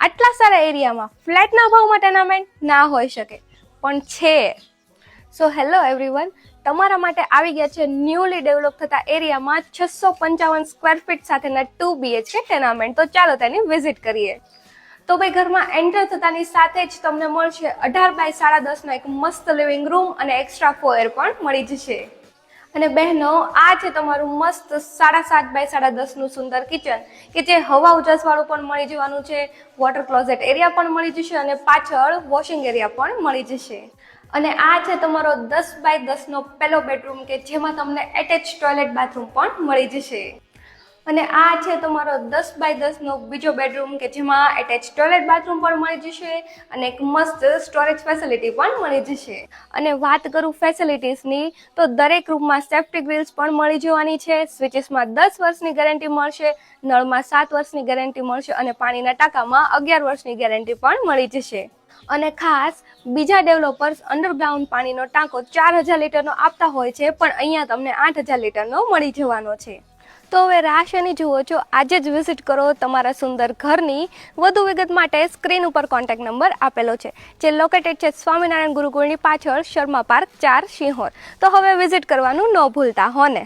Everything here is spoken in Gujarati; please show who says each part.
Speaker 1: આટલા સારા એરિયામાં ફ્લેટના ભાવમાં ટેનામેન્ટ ના હોઈ શકે. પણ છે. સો હેલો એવરીવન તમારા માટે આવી ગયા છે ન્યૂલી ડેવલપ થતા એરિયામાં છસો પંચાવન સ્ક્વેર ફીટ સાથેના ટુ બીએચકે ટેનામેન્ટ તો ચાલો તેની વિઝિટ કરીએ. તો ભાઈ, ઘરમાં એન્ટર થતાની સાથે જ તમને મળશે અઢાર બાય સાડા દસનો એક મસ્ત લિવિંગ રૂમ અને એક્સ્ટ્રા ફોયર પણ મળી જશે. અને બહેનો, આ છે તમારું મસ્ત સાડા સાત બાય સાડા દસનું સુંદર કિચન, કે જે હવા ઉજાસવાળું પણ મળી જવાનું છે વોટર ક્લોઝેટ એરિયા પણ મળી જશે અને પાછળ વોશિંગ એરિયા પણ મળી જશે. અને આ છે તમારો દસ બાય દસનો પહેલો બેડરૂમ કે જેમાં તમને એટેચ ટોયલેટ બાથરૂમ પણ મળી જશે. અને આ છે તમારો દસ બાય દસનો બીજો બેડરૂમ કે જેમાં એટેચ ટોયલેટ બાથરૂમ પણ મળી જશે અને એક મસ્ત સ્ટોરેજ ફેસિલિટી પણ મળી જશે. અને વાત કરું ફેસિલિટીઝની તો દરેક રૂમમાં સેફ્ટી ગ્રીલ્સ પણ મળી જવાની છે સ્વિચીસમાં દસ વર્ષની ગેરંટી મળશે, નળમાં સાત વર્ષની ગેરંટી મળશે અને પાણીના ટાંકામાં અગિયાર વર્ષની ગેરંટી પણ મળી જશે. અને ખાસ, બીજા ડેવલપર્સ અંડરગ્રાઉન્ડ પાણીનો ટાંકો ચાર હજાર લીટરનો આપતા હોય છે, પણ અહીંયા તમને આઠ હજાર લીટરનો મળી જવાનો છે. તો હવે રાશિની જુઓ છો આજે જ વિઝિટ કરો તમારા સુંદર ઘરની, વધુ વિગત માટે સ્ક્રીન ઉપર કોન્ટેક્ટ નંબર આપેલો છે, જે લોકેટેડ છે સ્વામિનારાયણ ગુરુકુળની પાછળ શર્મા પાર્ક ચાર સિંહોર. તો હવે વિઝિટ કરવાનું ન ભૂલતા હો ને